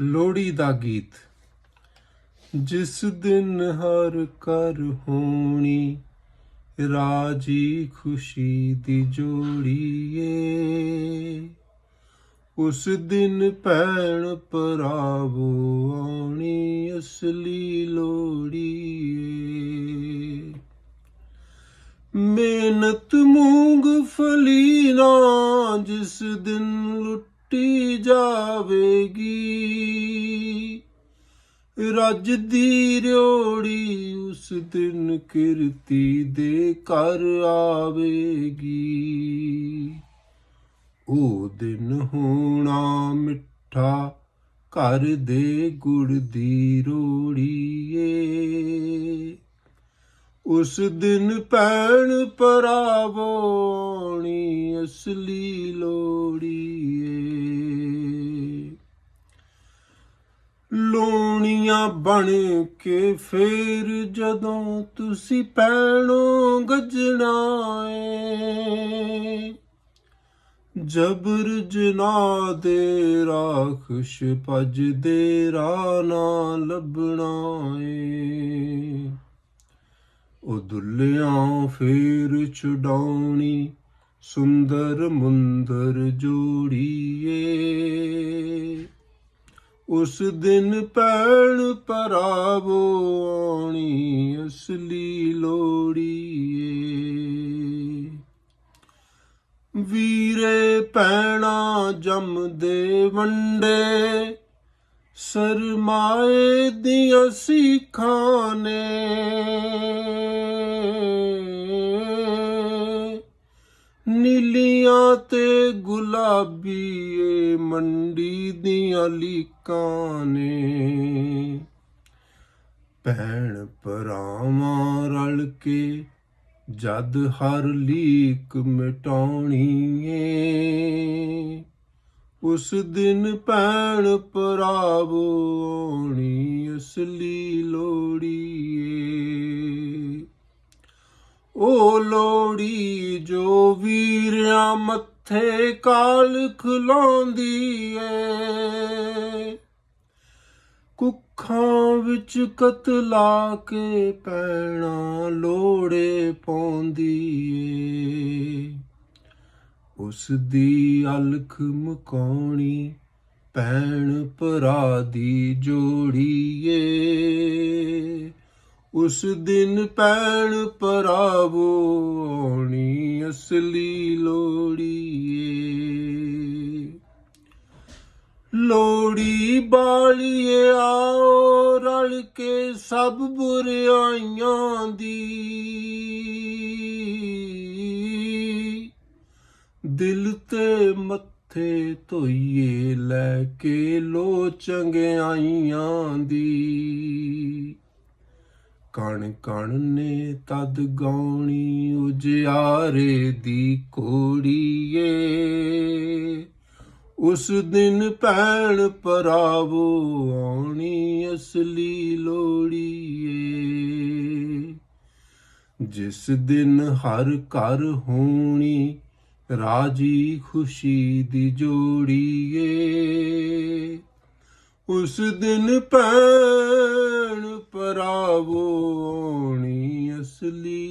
ਲੋਹੜੀ ਦਾ ਗੀਤ। ਜਿਸ ਦਿਨ ਹਰ ਕਰ ਹੋਣੀ, ਰਾਜੀ ਖੁਸ਼ੀ ਦੀ ਜੋੜੀਏ। ਉਸ ਦਿਨ ਭੈਣ ਭਰਾਵੋ ਆਉਣੀ ਅਸਲੀ ਲੋੜੀਏ ਮਿਹਨਤ ਮੂੰਗਫਲੀ ਨਾ ਜਿਸ ਦਿਨ ਜਾਵੇਗੀ। ਰੱਜ ਦੀ ਰਿਓੜੀ ਉਸ ਦਿਨ ਕਿਰਤੀ ਦੇ ਘਰ ਆਵੇਗੀ। ਉਹ ਦਿਨ ਹੋਣਾ ਮਿੱਠਾ ਘਰ ਦੇ ਗੁੜ ਦੀ ਰੋੜੀਏ। ਉਸ ਦਿਨ ਭੈਣ ਭਰਾਵੋ ਆਉਣੀ ਅਸਲੀ ਲੋੜੀਏ। ਲੋਣੀਆਂ ਬਣ ਕੇ ਫੇਰ ਜਦੋਂ ਤੁਸੀਂ ਪੈਣੋ ਗੱਜਣਾ ਏ ਜਬਰ ਜਨਾ ਦੇ ਰਾਖਸ਼ ਭਜ ਦੇ ਨਾ ਲੱਭਣਾ ਏ ਉਹ ਦੁੱਲਿਆਂ ਫੇਰ ਛਡਾਉਣੀ, ਸੁੰਦਰ ਮੁੰਦਰ ਜੋੜੀਏ। ਉਸ ਦਿਨ ਪੈਣ ਪਰਾਵੋ ਆਉਣੀ, ਅਸਲੀ ਲੋੜੀਏ। ਵੀਰੇ, ਪੈਣਾ ਜੰਮਦੇ ਵੰਡੇ ਸਰਮਾਏ ਦੀਆਂ ਸਿੱਖਾਂ ਨੇ। ਨੀਲੀਆਂ ਤੇ ਗੁਲਾਬੀ ਏ ਮੰਡੀ ਦੀਆਂ ਲੀਕਾਂ ਨੇ। ਭੈਣ ਭਰਾਵਾਂ ਰਲ ਕੇ ਜਦ ਹਰ ਲੀਕ ਮਿਟਾਉਣੀ ਏ ਉਸ ਦਿਨ ਭੈਣ ਭਰਾਵੋ ਆਉਣੀ ਅਸਲੀ ਲੋੜੀਏ। ਉਹ ਲੋੜੀ ਜੋ ਵੀਰਿਆਂ ਮੱਥੇ ਕਾਲ ਖਲਾਉਂਦੀ ਏ ਕੁੱਖਾਂ ਵਿੱਚ ਕਤਲਾ ਕੇ ਪੈਣਾ ਲੋੜੇ ਪਾਉਂਦੀ ਉਸ ਦੀ ਅਲਖ ਮੁਕਾਉਣੀ, ਭੈਣ ਭਰਾ ਦੀ ਜੋੜੀਏ। ਉਸ ਦਿਨ ਭੈਣ ਭਰਾਵੋ ਆਉਣੀ ਅਸਲੀ ਲੋੜੀਏ। ਲੋੜੀ ਬਾਲੀਏ ਆਓ ਰਲ ਕੇ ਸਭ ਬੁਰਾਈਆਂ ਦੀ। ਦਿਲ ਤੇ ਮੱਥੇ ਧੋਈਏ, ਲੈ ਕੇ ਲੋ ਚੰਗਿਆਈਆਂ ਦੀ। ਕਣ ਕਣ ਨੇ ਤਦ ਗਾਉਣੀ ਉਜਿਆਰੇ ਦੀ ਕੋੜੀਏ ਉਸ ਦਿਨ ਭੈਣ ਭਰਾਵੋ ਆਉਣੀ ਅਸਲੀ ਲੋੜੀਏ। ਜਿਸ ਦਿਨ ਹਰ ਘਰ ਹੋਣੀ ਰਾਜੀ ਖੁਸ਼ੀ ਦੀ ਜੋੜੀਏ। ਉਸ ਦਿਨ ਭੈਣ ਭਰਾਵੋ ਅਸਲੀ।